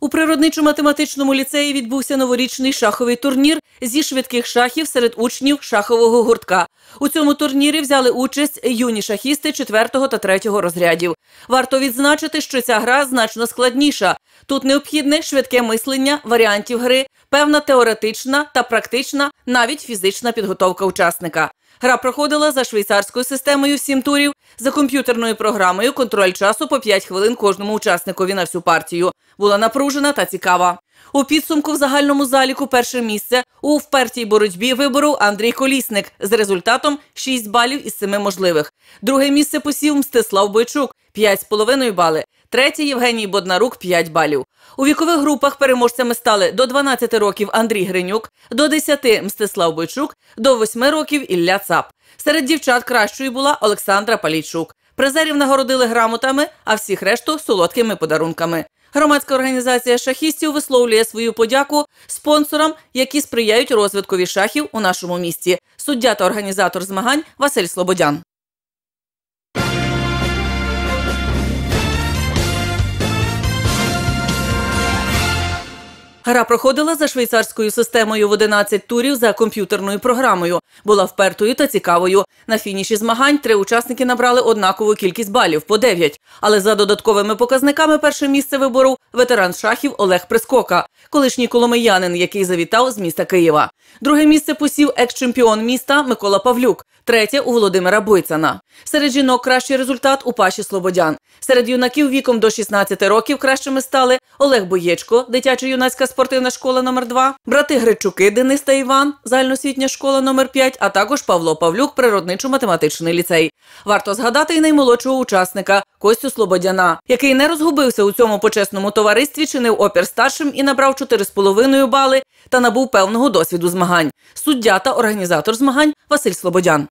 У природничо-математичному ліцеї відбувся новорічний шаховий турнір зі швидких шахів серед учнів шахового гуртка. У цьому турнірі взяли участь юні шахісти 4 та 3 розрядів. Варто відзначити, що ця гра значно складніша. Тут необхідне швидке мислення варіантів гри, певна теоретична та практична, навіть фізична підготовка учасника. Гра проходила за швейцарською системою сім турів, за комп'ютерною програмою контроль часу по 5 хвилин кожному учасникові на всю партію. Була напружена та цікава. У підсумку в загальному заліку перше місце у впертій боротьбі вибору Андрій Колісник з результатом 6 балів із 7 можливих. Друге місце посів Мстислав Бойчук 5,5 бали. Третє Євгеній Боднарук 5 балів. У вікових групах переможцями стали до 12 років Андрій Гринюк, до 10 Мстислав Бойчук, до 8 років Ілля Цап. Серед дівчат кращою була Олександра Палійчук. Призерів нагородили грамотами, а всіх решту солодкими подарунками. Громадська організація шахістів висловлює свою подяку спонсорам, які сприяють розвиткові шахів у нашому місті. Суддя та організатор змагань Василь Слободян. Гра проходила за швейцарською системою в 11 турів за комп'ютерною програмою. Була впертою та цікавою. На фініші змагань три учасники набрали однакову кількість балів по 9. Але за додатковими показниками перше місце вибору ветеран шахів Олег Прискока, колишній коломиянин, який завітав з міста Києва. Друге місце посів екс-чемпіон міста Микола Павлюк, третє у Володимира Бойцана. Серед жінок кращий результат у Паші Слободян. Серед юнаків віком до 16 років кращими стали Олег Боєчко, дитячо-юнацька спортивна школа номер 2 брати Гречуки Денис та Іван, загальноосвітня школа номер 5 а також Павло Павлюк, природничо-математичний ліцей. Варто згадати й наймолодшого учасника Костю Слободяна, який не розгубився у цьому почесному товаристві, чинив опір старшим і набрав 4,5 бали та набув певного досвіду змагань. Суддя та організатор змагань Василь Слободян.